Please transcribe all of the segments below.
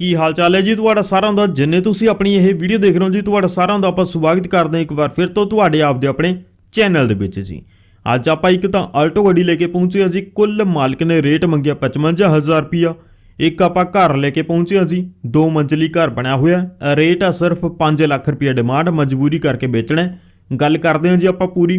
ਕੀ ਹਾਲ ਚਾਲ ਹੈ ਜੀ? ਤੁਹਾਡਾ ਸਾਰਿਆਂ ਦਾ, ਜਿੰਨੇ ਤੁਸੀਂ ਆਪਣੀ ਇਹ ਵੀਡੀਓ ਦੇਖ ਰਹੇ ਹੋ ਜੀ, ਤੁਹਾਡਾ ਸਾਰਿਆਂ ਦਾ ਆਪਾਂ ਸਵਾਗਤ ਕਰਦੇ ਹਾਂ ਇੱਕ ਵਾਰ ਫਿਰ ਤੋਂ ਤੁਹਾਡੇ ਆਪ ਦੇ ਆਪਣੇ ਚੈਨਲ ਦੇ ਵਿੱਚ ਜੀ। ਅੱਜ ਆਪਾਂ ਇੱਕ ਤਾਂ ਆਲਟੋ ਗੱਡੀ ਲੈ ਕੇ ਪਹੁੰਚੇ ਹਾਂ ਜੀ, ਕੁੱਲ ਮਾਲਕ ਨੇ ਰੇਟ ਮੰਗਿਆ 55000 ਰੁਪਿਆ ਇੱਕ ਆਪਾਂ ਘਰ ਲੈ ਕੇ ਪਹੁੰਚੇ ਹਾਂ ਜੀ, ਦੋ ਮੰਜ਼ਲੀ ਘਰ ਬਣਿਆ ਹੋਇਆ ਰੇਟ ਆ ਸਿਰਫ 5 ਲੱਖ ਰੁਪਿਆ ਡਿਮਾਂਡ, ਮਜਬੂਰੀ ਕਰਕੇ ਵੇਚਣਾ ਗੱਲ ਕਰਦੇ ਹਾਂ ਜੀ ਆਪਾਂ ਪੂਰੀ।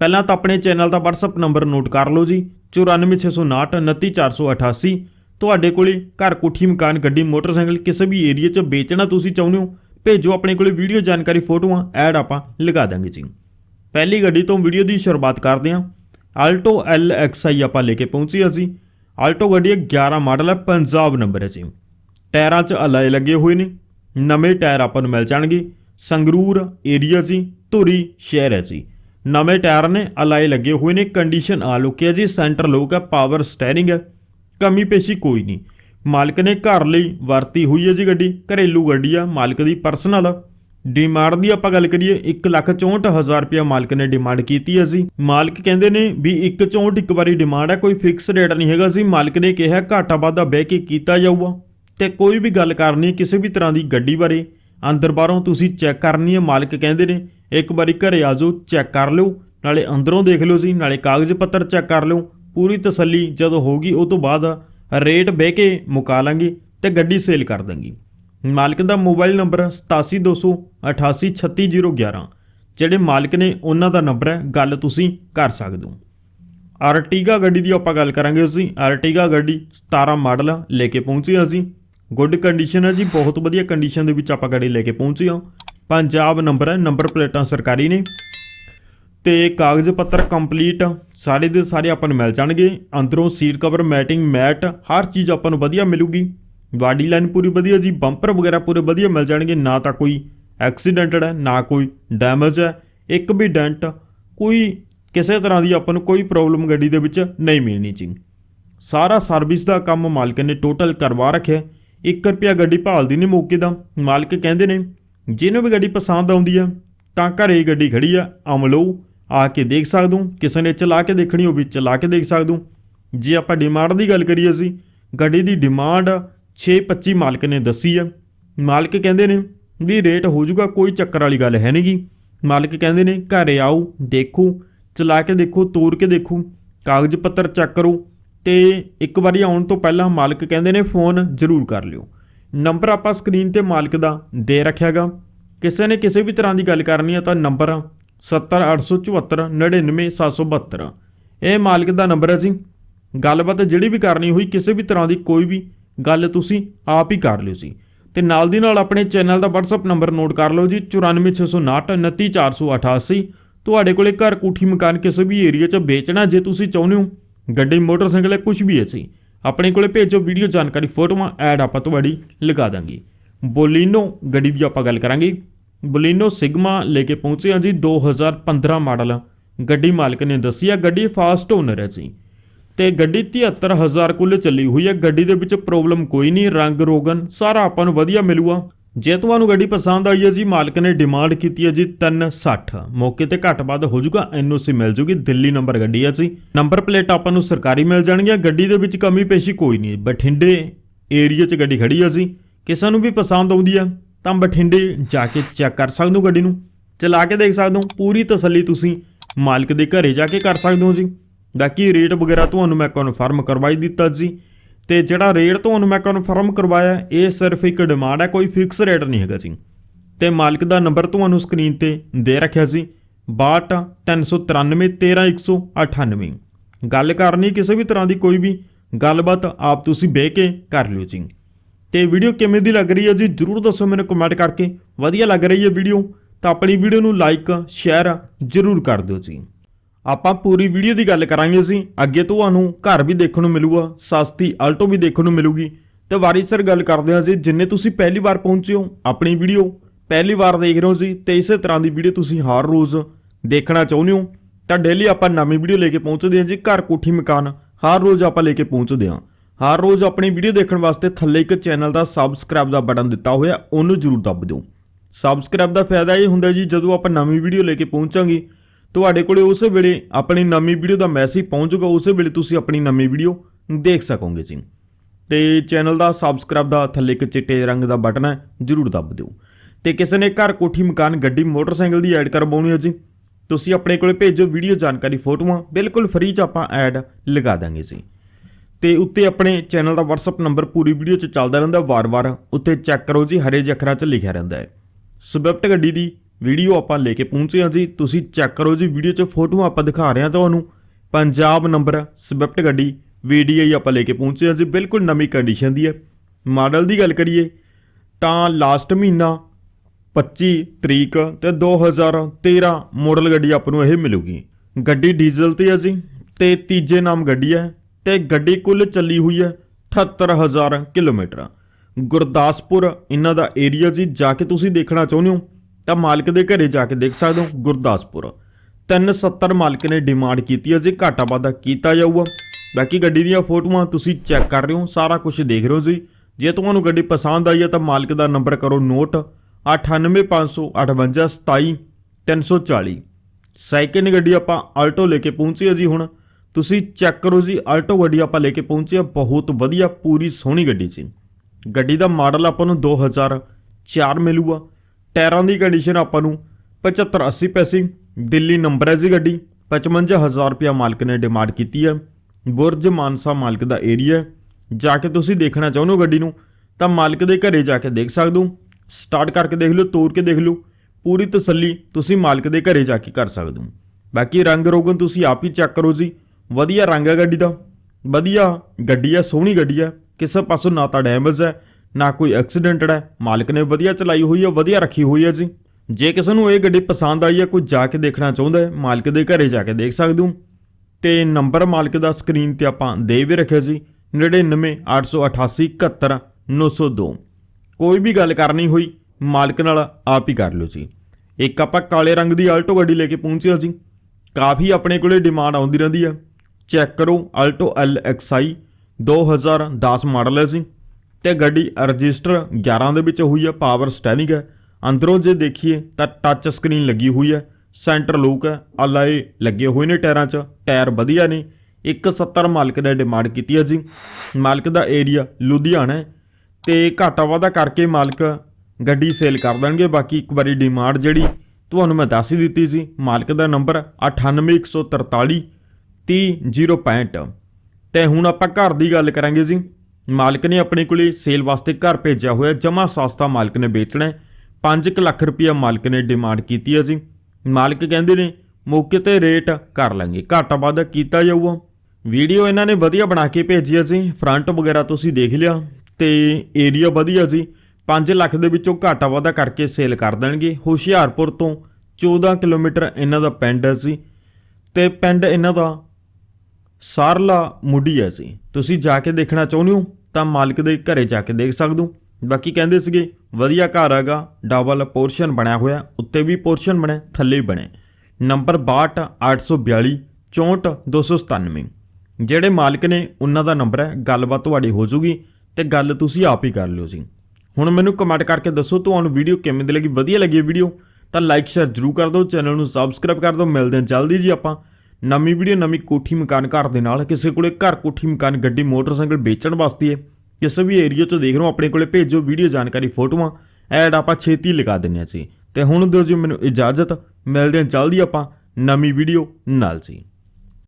ਪਹਿਲਾਂ ਤਾਂ ਆਪਣੇ ਚੈਨਲ ਦਾ WhatsApp ਨੰਬਰ ਨੋਟ ਕਰ ਲਓ ਜੀ 94659 29488 ਤੁਹਾਡੇ ਕੋਲੇ ਘਰ ਕੋਠੀ, ਮਕਾਨ, ਗੱਡੀ, ਮੋਟਰਸਾਈਕਲ, ਕਿਸੇ ਵੀ ਏਰੀਆ 'ਚ ਵੇਚਣਾ ਤੁਸੀਂ ਚਾਹੁੰਦੇ ਹੋ, ਭੇਜੋ ਆਪਣੇ ਕੋਲੇ ਵੀਡੀਓ ਜਾਣਕਾਰੀ ਫੋਟੋਆਂ ਐਡ ਆਪਾਂ ਲਗਾ ਦਾਂਗੇ ਜੀ। ਪਹਿਲੀ ਗੱਡੀ ਤੋਂ ਵੀਡੀਓ ਦੀ ਸ਼ੁਰੂਆਤ ਕਰਦੇ ਹਾਂ। ਆਲਟੋ LXI ਆਪਾਂ ਲੈ ਕੇ ਪਹੁੰਚੇ ਅਸੀਂ ਆਲਟੋ ਗੱਡੀ ਹੈ 11 ਮਾਡਲ ਹੈ, ਪੰਜਾਬ ਨੰਬਰ ਹੈ ਜੀ। ਟਾਇਰਾਂ 'ਚ ਅਲਾਈ ਲੱਗੇ ਹੋਏ ਨੇ। ਨਵੇਂ ਟਾਇਰ ਆਪਾਂ ਨੂੰ ਮਿਲ ਜਾਣਗੇ। ਸੰਗਰੂਰ ਏਰੀਆ ਜੀ, ਧੁਰੀ ਸ਼ਹਿਰ ਹੈ ਜੀ। ਨਵੇਂ ਟਾਇਰ ਨੇ ਅਲਾਈ ਲੱਗੇ ਹੋਏ ਨੇ ਕੰਡੀਸ਼ਨ ਆ ਲੁਕੀ ਹੈ ਜੀ ਸੈਂਟਰ ਲੋਕ ਹੈ ਪਾਵਰ ਸਟੀਅਰਿੰਗ ਹੈ। ਕਮੀ ਪੇਸ਼ੀ ਕੋਈ ਨਹੀਂ। ਮਾਲਕ ਨੇ ਘਰ ਲਈ ਵਰਤੀ ਹੋਈ ਹੈ ਜੀ ਗੱਡੀ, ਘਰੇਲੂ ਗੱਡੀ ਆ, ਮਾਲਕ ਦੀ ਪਰਸਨਲ ਆ ਡਿਮਾਂਡ ਦੀ ਆਪਾਂ ਗੱਲ ਕਰੀਏ 164000 ਰੁਪਇਆ ਮਾਲਕ ਨੇ ਡਿਮਾਂਡ ਕੀਤੀ ਹੈ ਜੀ। ਮਾਲਕ ਕਹਿੰਦੇ ਨੇ ਵੀ 164 ਇੱਕ ਵਾਰੀ ਡਿਮਾਂਡ ਹੈ ਕੋਈ ਫਿਕਸ ਰੇਟ ਨਹੀਂ ਹੈਗਾ ਜੀ। ਮਾਲਕ ਨੇ ਕਿਹਾ ਘਾਟਾ ਵਾਧਾ ਬਹਿ ਕੇ ਕੀਤਾ ਜਾਊਗਾ। ਤੇ ਕੋਈ ਵੀ ਗੱਲ ਕਰਨੀ ਕਿਸੇ ਵੀ ਤਰ੍ਹਾਂ ਦੀ ਗੱਡੀ ਬਾਰੇ, ਅੰਦਰ ਬਾਹਰੋਂ ਤੁਸੀਂ ਚੈੱਕ ਕਰਨੀ ਹੈ, ਮਾਲਕ ਕਹਿੰਦੇ ਨੇ, ਇੱਕ ਵਾਰੀ ਘਰੇ ਆ ਜਾਓ, ਚੈੱਕ ਕਰ ਲਿਓ, ਨਾਲੇ ਅੰਦਰੋਂ ਦੇਖ ਲਿਓ ਜੀ, ਨਾਲੇ ਕਾਗਜ਼ ਪੱਤਰ ਚੈੱਕ ਕਰ ਲਿਓ। ਪੂਰੀ ਤਸੱਲੀ ਜਦੋਂ ਹੋਊਗੀ, ਉਹ ਤੋਂ ਬਾਅਦ ਰੇਟ ਬਹਿ ਕੇ ਮੁਕਾ ਲਾਂਗੇ ਤੇ ਗੱਡੀ ਸੇਲ ਕਰ ਦਾਂਗੇ। ਮਾਲਕ ਦਾ ਮੋਬਾਈਲ ਨੰਬਰ 8720886011 ਜਿਹੜੇ ਮਾਲਕ ਨੇ ਉਹਨਾਂ ਦਾ ਨੰਬਰ ਹੈ, ਗੱਲ ਤੁਸੀਂ ਕਰ ਸਕਦੇ ਹੋ। ਆਰਟੀਗਾ ਗੱਡੀ ਦੀ ਆਪਾਂ ਗੱਲ ਕਰਾਂਗੇ ਅਸੀਂ। ਆਰਟੀਗਾ ਗੱਡੀ 17 ਮਾਡਲ ਲੈ ਕੇ ਪਹੁੰਚੇ ਅਸੀਂ। ਗੁੱਡ ਕੰਡੀਸ਼ਨ ਹੈ ਜੀ, ਬਹੁਤ ਵਧੀਆ ਕੰਡੀਸ਼ਨ ਦੇ ਵਿੱਚ ਆਪਾਂ ਗੱਡੀ ਲੈ ਕੇ ਪਹੁੰਚੇ ਹਾਂ। ਪੰਜਾਬ ਨੰਬਰ ਹੈ, ਨੰਬਰ ਪਲੇਟਾਂ ਸਰਕਾਰੀ ਨੇ। ਤੇ ਕਾਗਜ਼ ਪੱਤਰ ਕੰਪਲੀਟ, ਸਾਰੇ ਦੇ ਸਾਰੇ ਆਪਾਂ ਨੂੰ ਮਿਲ ਜਾਣਗੇ। ਅੰਦਰੋਂ ਸੀਟ ਕਵਰ, ਮੈਟਿੰਗ, ਮੈਟ, ਹਰ ਚੀਜ਼ ਆਪਾਂ ਨੂੰ ਵਧੀਆ ਮਿਲੂਗੀ। ਬਾਡੀ ਲਾਈਨ ਪੂਰੀ ਵਧੀਆ ਜੀ, ਬੰਪਰ ਵਗੈਰਾ ਪੂਰੇ ਵਧੀਆ ਮਿਲ ਜਾਣਗੇ। ਨਾ ਤਾਂ ਕੋਈ ਐਕਸੀਡੈਂਟਡ ਹੈ, ਨਾ ਕੋਈ ਡੈਮੇਜ ਹੈ। ਇੱਕ ਵੀ ਡੈਂਟ ਕੋਈ ਕਿਸੇ ਤਰ੍ਹਾਂ ਦੀ ਆਪਾਂ ਨੂੰ ਕੋਈ ਪ੍ਰੋਬਲਮ ਗੱਡੀ ਦੇ ਵਿੱਚ ਨਹੀਂ ਮਿਲਣੀ ਜੀ। ਸਾਰਾ ਸਰਵਿਸ ਦਾ ਕੰਮ ਮਾਲਕ ਨੇ ਟੋਟਲ ਕਰਵਾ ਰੱਖਿਆ 1 ਰੁਪਿਆ ਗੱਡੀ ਭਾਲਦੀ ਨਹੀਂ ਮੌਕੇ ਦਾ। ਮਾਲਕ ਕਹਿੰਦੇ ਨੇ, ਜਿਹਨੂੰ ਵੀ ਗੱਡੀ ਪਸੰਦ ਆਉਂਦੀ ਆ ਤਾਂ ਘਰੇ ਹੀ ਗੱਡੀ ਖੜੀ ਆ ਅਮਲੋ ਆ ਕੇ ਦੇਖ ਸਕਦੇ, ਕਿਸੇ ਨੇ ਚਲਾ ਕੇ ਦੇਖਣੀ ਹੋਵੇ ਚਲਾ ਕੇ ਦੇਖ ਸਕਦੇ। ਜੇ ਆਪਾਂ ਡਿਮਾਂਡ ਦੀ ਗੱਲ ਕਰੀਏ ਅਸੀਂ, ਗੱਡੀ ਦੀ ਡਿਮਾਂਡ 625 ਮਾਲਕ ਨੇ ਦੱਸੀ ਆ। ਮਾਲਕ ਕਹਿੰਦੇ ਨੇ ਵੀ ਰੇਟ ਹੋ ਜਾਊਗਾ, ਕੋਈ ਚੱਕਰ ਵਾਲੀ ਗੱਲ ਹੈ ਨਹੀਂਗੀ। ਮਾਲਕ ਕਹਿੰਦੇ ਨੇ, ਘਰੇ ਆਓ, ਦੇਖੋ, ਚਲਾ ਕੇ ਦੇਖੋ ਤੋੜ ਕੇ ਦੇਖੋ, ਕਾਗਜ਼ ਪੱਤਰ ਚੈੱਕ ਕਰੋ ਤੇ ਇੱਕ ਵਾਰੀ ਆਉਣ ਤੋਂ ਪਹਿਲਾਂ ਮਾਲਕ ਕਹਿੰਦੇ ਨੇ ਫੋਨ ਜ਼ਰੂਰ ਕਰ ਲਿਓ। ਨੰਬਰ ਆਪਾਂ ਸਕਰੀਨ ਤੇ ਮਾਲਕ ਦਾ ਦੇ ਰੱਖਿਆਗਾ ਕਿਸੇ ਨੇ ਕਿਸੇ ਵੀ ਤਰ੍ਹਾਂ ਦੀ ਗੱਲ ਕਰਨੀ ਹੈ ਤਾਂ ਨੰਬਰ 70874 99772 ਇਹ ਮਾਲਕ ਦਾ ਨੰਬਰ ਹੈ ਜੀ। ਗੱਲਬਾਤ ਜਿਹੜੀ ਵੀ ਕਰਨੀ ਹੋਈ ਕਿਸੇ ਵੀ ਤਰ੍ਹਾਂ ਦੀ ਕੋਈ ਵੀ ਗੱਲ ਤੁਸੀਂ ਆਪ ਹੀ ਕਰ ਲਿਓ ਜੀ। ਤੇ ਨਾਲ ਦੀ ਨਾਲ ਆਪਣੇ ਚੈਨਲ ਦਾ WhatsApp ਨੰਬਰ ਨੋਟ ਕਰ ਲਓ ਜੀ 94659 29488 ਤੁਹਾਡੇ ਕੋਲੇ ਘਰ, ਕੋਠੀ, ਮਕਾਨ ਕਿਸੇ ਵੀ ਏਰੀਆ 'ਚ ਵੇਚਣਾ ਜੇ ਤੁਸੀਂ ਚਾਹੁੰਦੇ ਹੋ, ਗੱਡੀ, ਮੋਟਰਸਾਈਕਲ ਹੈ ਕੁਝ ਵੀ ਹੈ ਜੀ, ਆਪਣੇ ਕੋਲੇ ਭੇਜੋ ਵੀਡੀਓ ਜਾਣਕਾਰੀ, ਫੋਟੋਆਂ, ਐਡ ਆਪਾਂ ਤੁਹਾਡੀ ਲਗਾ ਦਾਂਗੇ। ਬੋਲੀਨੋ ਗੱਡੀ ਦੀ ਆਪਾਂ ਗੱਲ ਕਰਾਂਗੇ। ਬੋਲੀਨੋ ਸਿਗਮਾ ਲੈ ਕੇ ਪਹੁੰਚੇ ਹਾਂ ਜੀ 2015 ਮਾਡਲ। ਗੱਡੀ ਮਾਲਕ ਨੇ ਦੱਸੀ ਆ, ਗੱਡੀ ਫਾਸਟ ਓਨਰ ਹੈ ਜੀ। ਤੇ ਗੱਡੀ 73000 ਕੁੱਲ ਚੱਲੀ ਹੋਈ ਹੈ ਗੱਡੀ ਦੇ ਵਿੱਚ ਪ੍ਰੋਬਲਮ ਕੋਈ ਨਹੀਂ, ਰੰਗ ਰੋਗਨ, ਸਾਰਾ ਆਪਾਂ ਨੂੰ ਵਧੀਆ ਮਿਲੂਗਾ। ਜੇ ਤੁਹਾਨੂੰ ਗੱਡੀ ਪਸੰਦ ਆਈ ਹੈ ਜੀ, ਮਾਲਕ ਨੇ ਡਿਮਾਂਡ ਕੀਤੀ ਹੈ ਜੀ 360 ਮੌਕੇ ਤੇ ਘੱਟ ਵੱਧ ਹੋ ਜਾਊਗਾ ਐਨਓਸੀ ਮਿਲ ਜੂਗੀ, ਦਿੱਲੀ ਨੰਬਰ ਗੱਡੀ ਹੈ ਜੀ। ਨੰਬਰ ਪਲੇਟ ਆਪਾਂ ਨੂੰ ਸਰਕਾਰੀ ਮਿਲ ਜਾਣਗੀਆਂ, ਗੱਡੀ ਦੇ ਵਿੱਚ ਕਮੀ ਪੇਸ਼ੀ ਕੋਈ ਨਹੀਂ। ਬਠਿੰਡੇ ਏਰੀਆ 'ਚ ਗੱਡੀ ਖੜੀ ਹੈ ਜੀ। ਕਿਸੇ ਨੂੰ ਵੀ ਪਸੰਦ ਆਉਂਦੀ ਹੈ ਤਾਂ ਬਠਿੰਡੇ ਜਾ ਕੇ ਚੈੱਕ ਕਰ ਸਕਦੇ ਹੋ ਗੱਡੀ ਨੂੰ। ਚਲਾ ਕੇ ਦੇਖ ਸਕਦੇ ਹੋ, ਪੂਰੀ ਤਸੱਲੀ ਤੁਸੀਂ ਮਾਲਕ ਦੇ ਘਰੇ ਜਾ ਕੇ ਕਰ ਸਕਦੇ ਹੋ ਜੀ। ਬਾਕੀ ਰੇਟ ਵਗੈਰਾ ਤੁਹਾਨੂੰ ਮੈਂ ਕਨਫਰਮ ਕਰਵਾਈ ਦਿੱਤਾ ਜੀ। ਤੇ ਜਿਹੜਾ ਰੇਟ ਤੁਹਾਨੂੰ ਮੈਂ ਕਨਫਰਮ ਕਰਵਾਇਆ, ਇਹ ਸਿਰਫ ਇੱਕ ਡਿਮਾਂਡ ਹੈ, ਕੋਈ ਫਿਕਸ ਰੇਟ ਨਹੀਂ ਹੈਗਾ ਜੀ। ਤੇ ਮਾਲਕ ਦਾ ਨੰਬਰ ਤੁਹਾਨੂੰ ਸਕਰੀਨ ਤੇ ਦੇ ਰੱਖਿਆ ਸੀ 62 393 13198 ਗੱਲ ਕਰਨੀ ਕਿਸੇ ਵੀ ਤਰ੍ਹਾਂ ਦੀ ਕੋਈ ਵੀ, ਗੱਲਬਾਤ ਆਪ ਤੁਸੀਂ ਬਹਿ ਕੇ ਕਰ ਲਿਓ ਜੀ। ਤੇ ਵੀਡੀਓ ਕਿਵੇਂ ਦੀ ਲੱਗ ਰਹੀ ਹੈ ਜੀ? ਜਰੂਰ ਦੱਸੋ ਮੈਨੂੰ ਕਮੈਂਟ ਕਰਕੇ। ਵਧੀਆ ਲੱਗ ਰਹੀ ਹੈ ਵੀਡੀਓ, ਤਾਂ ਆਪਣੀ ਵੀਡੀਓ ਨੂੰ ਲਾਈਕ ਸ਼ੇਅਰ ਜਰੂਰ ਕਰ ਦਿਓ ਜੀ। ਆਪਾਂ ਪੂਰੀ ਵੀਡੀਓ ਦੀ ਗੱਲ ਕਰਾਂਗੇ ਅਸੀਂ ਅੱਗੇ ਤੁਹਾਨੂੰ ਘਰ ਵੀ ਦੇਖਣ ਨੂੰ ਮਿਲੂਗਾ, ਸਸਤੀ ਆਲਟੋ ਵੀ ਦੇਖਣ ਨੂੰ ਮਿਲੂਗੀ। ਤੇ ਵਾਰੀ ਸਰ ਗੱਲ ਕਰਦੇ ਹਾਂ ਜੀ, ਜਿੰਨੇ ਤੁਸੀਂ ਪਹਿਲੀ ਵਾਰ ਪਹੁੰਚੇ ਹੋ, ਆਪਣੀ ਵੀਡੀਓ ਪਹਿਲੀ ਵਾਰ ਦੇਖ ਰਹੇ ਹੋ ਜੀ, ਤੇ ਇਸੇ ਤਰ੍ਹਾਂ ਦੀ ਵੀਡੀਓ ਤੁਸੀਂ ਹਰ ਰੋਜ਼ ਦੇਖਣਾ ਚਾਹੁੰਦੇ ਹੋ, ਤਾਂ ਡੇਲੀ ਆਪਾਂ ਨਵੀਂ ਵੀਡੀਓ ਲੈ ਕੇ ਪਹੁੰਚਦੇ ਹਾਂ ਜੀ, ਘਰ ਕੋਠੀ ਮਕਾਨ ਹਰ ਰੋਜ਼ ਆਪਾਂ ਲੈ ਕੇ ਪਹੁੰਚਦੇ ਹਾਂ। ਹਰ ਰੋਜ਼ ਆਪਣੀ ਵੀਡੀਓ ਦੇਖਣ ਵਾਸਤੇ ਥੱਲੇ ਇੱਕ ਚੈਨਲ ਦਾ ਸਬਸਕ੍ਰਾਈਬ ਦਾ ਬਟਨ ਦਿੱਤਾ ਹੋਇਆ, ਉਹਨੂੰ ਜ਼ਰੂਰ ਦੱਬ ਦਿਓ। ਸਬਸਕ੍ਰਾਈਬ ਦਾ ਫਾਇਦਾ ਇਹ ਹੁੰਦਾ ਜੀ, ਜਦੋਂ ਆਪਾਂ ਨਵੀਂ ਵੀਡੀਓ ਲੈ ਕੇ ਪਹੁੰਚਾਂਗੇ, ਤੁਹਾਡੇ ਕੋਲੇ ਉਸੇ ਵੇਲੇ ਆਪਣੀ ਨਵੀਂ ਵੀਡੀਓ ਦਾ ਮੈਸੇਜ ਪਹੁੰਚੂਗਾ ਉਸੇ ਵੇਲੇ ਤੁਸੀਂ ਆਪਣੀ ਨਵੀਂ ਵੀਡੀਓ ਦੇਖ ਸਕੋਗੇ ਜੀ। ਤੇ ਚੈਨਲ ਦਾ ਸਬਸਕ੍ਰਾਈਬ ਦਾ ਥੱਲੇ ਇੱਕ ਚਿੱਟੇ ਰੰਗ ਦਾ ਬਟਨ ਹੈ, ਜਰੂਰ ਦੱਬ ਦਿਓ। ਤੇ ਕਿਸੇ ਨੇ ਘਰ ਕੋਠੀ, ਮਕਾਨ, ਗੱਡੀ, ਮੋਟਰਸਾਈਕਲ ਦੀ ਐਡ ਕਰਵਾਉਣੀ ਹੈ ਜੀ, ਤੁਸੀਂ ਆਪਣੇ ਕੋਲੇ ਭੇਜੋ, ਵੀਡੀਓ ਜਾਣਕਾਰੀ, ਫੋਟੋਆਂ, ਬਿਲਕੁਲ ਫ੍ਰੀ ਚ ਆਪਾਂ ਐਡ ਲਗਾ ਦਾਂਗੇ ਜੀ। ਤੇ ਉੱਤੇ ਆਪਣੇ ਚੈਨਲ ਦਾ WhatsApp ਨੰਬਰ ਪੂਰੀ ਵੀਡੀਓ 'ਚ ਚੱਲਦਾ ਰਹਿੰਦਾ ਵਾਰ-ਵਾਰ, ਉੱਤੇ ਚੈੱਕ ਕਰੋ ਜੀ, ਹਰੇ ਜਿਹੇ ਅੱਖਰਾਂ 'ਚ ਲਿਖਿਆ ਰਹਿੰਦਾ ਹੈ। ਸਵਿਫਟ ਗੱਡੀ ਦੀ ਵੀਡੀਓ ਆਪਾਂ ਲੈ ਕੇ ਪਹੁੰਚੇ ਹਾਂ ਜੀ। ਤੁਸੀਂ ਚੈੱਕ ਕਰੋ ਜੀ, ਵੀਡੀਓ 'ਚ ਫੋਟੋਆਂ ਆਪਾਂ ਦਿਖਾ ਰਹੇ ਹਾਂ ਤੁਹਾਨੂੰ। ਪੰਜਾਬ ਨੰਬਰ ਸਵਿਫਟ ਗੱਡੀ VDI ਆਪਾਂ ਲੈ ਕੇ ਪਹੁੰਚੇ ਹਾਂ ਜੀ। ਬਿਲਕੁਲ ਨਵੀਂ ਕੰਡੀਸ਼ਨ ਦੀ ਹੈ। ਮਾਡਲ ਦੀ ਗੱਲ ਕਰੀਏ, ਤਾਂ ਲਾਸਟ ਮਹੀਨਾ 25 ਤਰੀਕ ਤੇ 2013 ਮਾਡਲ ਗੱਡੀ ਆਪ ਨੂੰ ਇਹ ਮਿਲੂਗੀ। ਗੱਡੀ ਡੀਜ਼ਲ ਤੇ ਹੈ ਜੀ, ਤੇ ਤੀਜੇ ਨਾਮ ਗੱਡੀ ਹੈ ਤੇ ਗੱਡੀ ਕੁੱਲ ਚੱਲੀ ਹੋਈ ਹੈ 78000 ਕਿਲੋਮੀਟਰ। ਗੁਰਦਾਸਪੁਰ, ਇਹਨਾਂ ਦਾ ਏਰੀਆ ਜੀ, ਜਾ ਕੇ ਤੁਸੀਂ ਦੇਖਣਾ ਚਾਹੁੰਦੇ ਹੋ, ਤਾਂ ਮਾਲਕ ਦੇ ਘਰੇ ਜਾ ਕੇ ਦੇਖ ਸਕਦੇ ਹੋ, ਗੁਰਦਾਸਪੁਰ। 370 ਮਾਲਕ ਨੇ ਡਿਮਾਂਡ ਕੀਤੀ ਹੈ ਜੀ, ਘਾਟਾ ਵਾਧਾ ਕੀਤਾ ਜਾਊਗਾ। ਬਾਕੀ ਗੱਡੀ ਦੀਆਂ ਫੋਟੋਆਂ ਤੁਸੀਂ ਚੈੱਕ ਕਰ ਰਹੇ ਹੋ, ਸਾਰਾ ਕੁਝ ਦੇਖ ਰਹੇ ਹੋ ਜੀ। ਜੇ ਤੁਹਾਨੂੰ ਗੱਡੀ ਪਸੰਦ ਆਈ ਹੈ, ਤਾਂ ਮਾਲਕ ਦਾ ਨੰਬਰ ਕਰੋ ਨੋਟ 9855877340 ਸੈਕਿੰਡ ਗੱਡੀ ਆਪਾਂ ਆਲਟੋ ਲੈ ਕੇ ਪਹੁੰਚੇ ਹਾਂ ਜੀ ਹੁਣ। ਤੁਸੀਂ ਚੈੱਕ ਕਰੋ ਜੀ, ਆਲਟੋ ਗੱਡੀ ਆਪਾਂ ਲੈ ਕੇ ਪਹੁੰਚੇ ਹਾਂ, ਬਹੁਤ ਵਧੀਆ, ਪੂਰੀ ਸੋਹਣੀ ਗੱਡੀ ਸੀ ਗੱਡੀ ਦਾ ਮਾਡਲ ਆਪਾਂ ਨੂੰ 2004 ਮਿਲੂਗਾ। ਟਾਇਰਾਂ ਦੀ ਕੰਡੀਸ਼ਨ ਆਪਾਂ ਨੂੰ 75 80 ਪੈਸੇ ਦਿੱਲੀ ਨੰਬਰ ਹੈ ਜੀ ਗੱਡੀ। 55000 ਰੁਪਇਆ ਮਾਲਕ ਨੇ ਡਿਮਾਂਡ ਕੀਤੀ ਹੈ। ਬੁਰਜ ਮਾਨਸਾ ਮਾਲਕ ਦਾ ਏਰੀਆ ਜਾ ਕੇ ਤੁਸੀਂ ਦੇਖਣਾ ਚਾਹੁੰਦੇ ਹੋ ਗੱਡੀ ਨੂੰ, ਤਾਂ ਮਾਲਕ ਦੇ ਘਰੇ ਜਾ ਕੇ ਦੇਖ ਸਕਦੇ ਹੋ। ਸਟਾਰਟ ਕਰਕੇ ਦੇਖ ਲਓ ਤੋੜ ਕੇ ਦੇਖ ਲਓ। ਪੂਰੀ ਤਸੱਲੀ ਤੁਸੀਂ ਮਾਲਕ ਦੇ ਘਰੇ ਜਾ ਕੇ ਕਰ ਸਕਦੇ ਹੋ। ਬਾਕੀ ਰੰਗ ਰੋਗਨ ਤੁਸੀਂ ਆਪ ਹੀ ਚੈੱਕ ਕਰੋ ਜੀ। ਵਧੀਆ ਰੰਗ ਹੈ ਗੱਡੀ ਦਾ। ਵਧੀਆ ਗੱਡੀ ਹੈ, ਸੋਹਣੀ ਗੱਡੀ ਹੈ। ਕਿਸੇ ਪਾਸੋਂ ਨਾ ਤਾਂ ਡੈਮੇਜ ਹੈ, ਨਾ ਕੋਈ ਐਕਸੀਡੈਂਟਡ ਹੈ। ਮਾਲਕ ਨੇ ਵਧੀਆ ਚਲਾਈ ਹੋਈ ਹੈ, ਵਧੀਆ ਰੱਖੀ ਹੋਈ ਹੈ ਜੀ। ਜੇ ਕਿਸੇ ਨੂੰ ਇਹ ਗੱਡੀ ਪਸੰਦ ਆਈ ਹੈ, ਕੋਈ ਜਾ ਕੇ ਦੇਖਣਾ ਚਾਹੁੰਦਾ ਹੈ, ਮਾਲਕ ਦੇ ਘਰੇ ਜਾ ਕੇ ਦੇਖ ਸਕਦੇ ਹੋ। ਤੇ ਨੰਬਰ ਮਾਲਕ ਦਾ ਸਕਰੀਨ ਤੇ ਆਪਾਂ ਦੇ ਵੀ ਰੱਖਿਆ ਸੀ 9988871902 ਕੋਈ ਵੀ ਗੱਲ ਕਰਨੀ ਹੋਈ, ਮਾਲਕ ਨਾਲ ਆਪ ਹੀ ਕਰ ਲਿਓ ਜੀ। ਇੱਕ ਆਪਾਂ ਕਾਲੇ ਰੰਗ ਦੀ ਆਲਟੋ ਗੱਡੀ ਲੈ ਕੇ ਪਹੁੰਚਿਆ ਸੀ ਕਾਫੀ ਆਪਣੇ ਕੋਲੇ ਡਿਮਾਂਡ ਆਉਂਦੀ ਰਹਿੰਦੀ ਆ ਚੈੱਕ ਕਰੋ ਅਲਟੋ ਆਲਟੋ LXI 2010 ਮਾਡਲ ਹੈ ਜੀ। ਤੇ ਗੱਡੀ ਰਜਿਸਟਰ 11 ਦੇ ਵਿੱਚ ਹੋਈ ਹੈ ਪਾਵਰ ਸਟੈਰਿੰਗ ਹੈ। ਅੰਦਰੋਂ ਜੇ ਦੇਖੀਏ ਤਾਂ ਟੱਚ ਸਕਰੀਨ ਲੱਗੀ ਹੋਈ ਹੈ ਸੈਂਟਰ ਲੂਕ ਹੈ, ਅਲਾਏ ਲੱਗੇ ਹੋਏ ਨੇ ਟਾਇਰਾਂ 'ਚ, ਟਾਇਰ ਵਧੀਆ ਨੇ। 170 ਮਾਲਕ ਨੇ ਡਿਮਾਂਡ ਕੀਤੀ ਹੈ ਜੀ। ਮਾਲਕ ਦਾ ਏਰੀਆ ਲੁਧਿਆਣਾ ਹੈ। ਤੇ ਘਾਟਾ ਵਾਧਾ ਕਰਕੇ ਮਾਲਕ ਗੱਡੀ ਸੇਲ ਕਰ ਦੇਣਗੇ। ਬਾਕੀ ਇੱਕ ਵਾਰੀ ਡਿਮਾਂਡ ਜਿਹੜੀ, ਤੁਹਾਨੂੰ ਮੈਂ ਦੱਸ ਹੀ ਦਿੱਤੀ ਸੀ। ਮਾਲਕ ਦਾ ਨੰਬਰ 98143 30065 ਤੇ ਹੁਣ ਆਪਾਂ ਘਰ ਦੀ ਗੱਲ ਕਰਾਂਗੇ ਜੀ। ਮਾਲਕ ਨੇ ਆਪਣੇ ਕੋਲੇ ਸੇਲ ਵਾਸਤੇ ਘਰ ਭੇਜਿਆ ਹੋਇਆ ਜਮਾ ਸਸਤਾ ਮਾਲਕ ਨੇ ਵੇਚਣਾ ਹੈ। 5 ਲੱਖ ਰੁਪਇਆ ਮਾਲਕ ਨੇ ਡਿਮਾਂਡ ਕੀਤੀ ਹੈ ਜੀ। ਮਾਲਕ ਕਹਿੰਦੇ ਨੇ, ਮੌਕੇ ਤੇ ਰੇਟ ਕਰ ਲਾਂਗੇ। ਘਾਟਾ ਵਾਧਾ ਕੀਤਾ ਜਾਊਗਾ। ਵੀਡੀਓ ਇਹਨਾਂ ਨੇ ਵਧੀਆ ਬਣਾ ਕੇ ਭੇਜੀ ਹੈ ਜੀ। ਫਰੰਟ ਵਗੈਰਾ ਤੁਸੀਂ ਦੇਖ ਲਿਆ। ਤੇ ਏਰੀਆ ਵਧੀਆ ਜੀ। 5 ਲੱਖ ਦੇ ਵਿੱਚੋਂ ਘਾਟਾ ਵਾਧਾ ਕਰਕੇ ਸੇਲ ਕਰ ਦੇਣਗੇ। ਹੁਸ਼ਿਆਰਪੁਰ ਤੋਂ 14 ਕਿਲੋਮੀਟਰ ਇਹਨਾਂ ਦਾ ਪਿੰਡ ਹੈ ਜੀ। ਤੇ ਪਿੰਡ ਇਹਨਾਂ ਦਾ ਸਾਰਲਾ ਮੁੱਢੀ ਹੈ ਜੀ। ਤੁਸੀਂ ਜਾ ਕੇ ਦੇਖਣਾ ਚਾਹੁੰਦੇ ਹੋ ਤਾਂ ਮਾਲਕ ਦੇ ਘਰੇ ਜਾ ਕੇ ਦੇਖ ਸਕਦੇ ਹੋ। ਬਾਕੀ ਕਹਿੰਦੇ ਸੀਗੇ, ਵਧੀਆ ਘਰ ਹੈਗਾ, ਡਬਲ ਪੋਰਸ਼ਨ ਬਣਿਆ ਹੋਇਆ, ਉੱਤੇ ਵੀ ਪੋਰਸ਼ਨ ਬਣਿਆ ਥੱਲੇ ਵੀ ਬਣਿਆ ਨੰਬਰ 62842 64297 ਜਿਹੜੇ ਮਾਲਕ ਨੇ ਉਹਨਾਂ ਦਾ ਨੰਬਰ ਹੈ, ਗੱਲਬਾਤ ਤੁਹਾਡੀ ਹੋ ਜੂਗੀ ਤੇ ਗੱਲ ਤੁਸੀਂ ਆਪ ਹੀ ਕਰ ਲਿਓ ਜੀ। ਹੁਣ ਮੈਨੂੰ ਕਮੈਂਟ ਕਰਕੇ ਦੱਸੋ ਤੁਹਾਨੂੰ ਵੀਡੀਓ ਕਿਵੇਂ ਦੀ ਲੱਗੀ, ਵਧੀਆ ਲੱਗੀ ਵੀਡੀਓ ਤਾਂ ਲਾਈਕ ਸ਼ੇਅਰ ਜ਼ਰੂਰ ਕਰ ਦਿਓ, ਚੈਨਲ ਨੂੰ ਸਬਸਕ੍ਰਾਈਬ ਕਰ ਦਿਓ। ਮਿਲਦੇ ਹਾਂ ਜਲਦੀ ਜੀ ਆਪਾਂ। ਨਵੀਂ ਵੀਡੀਓ, ਨਵੀਂ ਕੋਠੀ ਮਕਾਨ ਘਰ ਦੇ ਨਾਲ ਕਿਸੇ ਕੋਲੇ ਘਰ ਕੋਠੀ ਮਕਾਨ, ਗੱਡੀ, ਮੋਟਰਸਾਈਕਲ ਵੇਚਣ ਵਾਸਤੇ ਹੈ। ਕਿਸੇ ਵੀ ਏਰੀਆ 'ਚ ਦੇਖ ਰਹੇ ਹੋ, ਆਪਣੇ ਕੋਲੇ ਭੇਜੋ ਵੀਡੀਓ ਜਾਣਕਾਰੀ ਫੋਟੋਆਂ। ਐਡ ਆਪਾਂ ਛੇਤੀ ਲਗਾ ਦਿੰਨੇ ਆ ਜੀ। ਤੇ ਹੁਣ ਦਿਓ ਜੀ ਮੈਨੂੰ ਇਜਾਜ਼ਤ। ਮਿਲਦੇ ਹਾਂ, ਜਲਦੀ ਆਪਾਂ ਨਵੀਂ ਵੀਡੀਓ ਨਾਲ ਜੀ।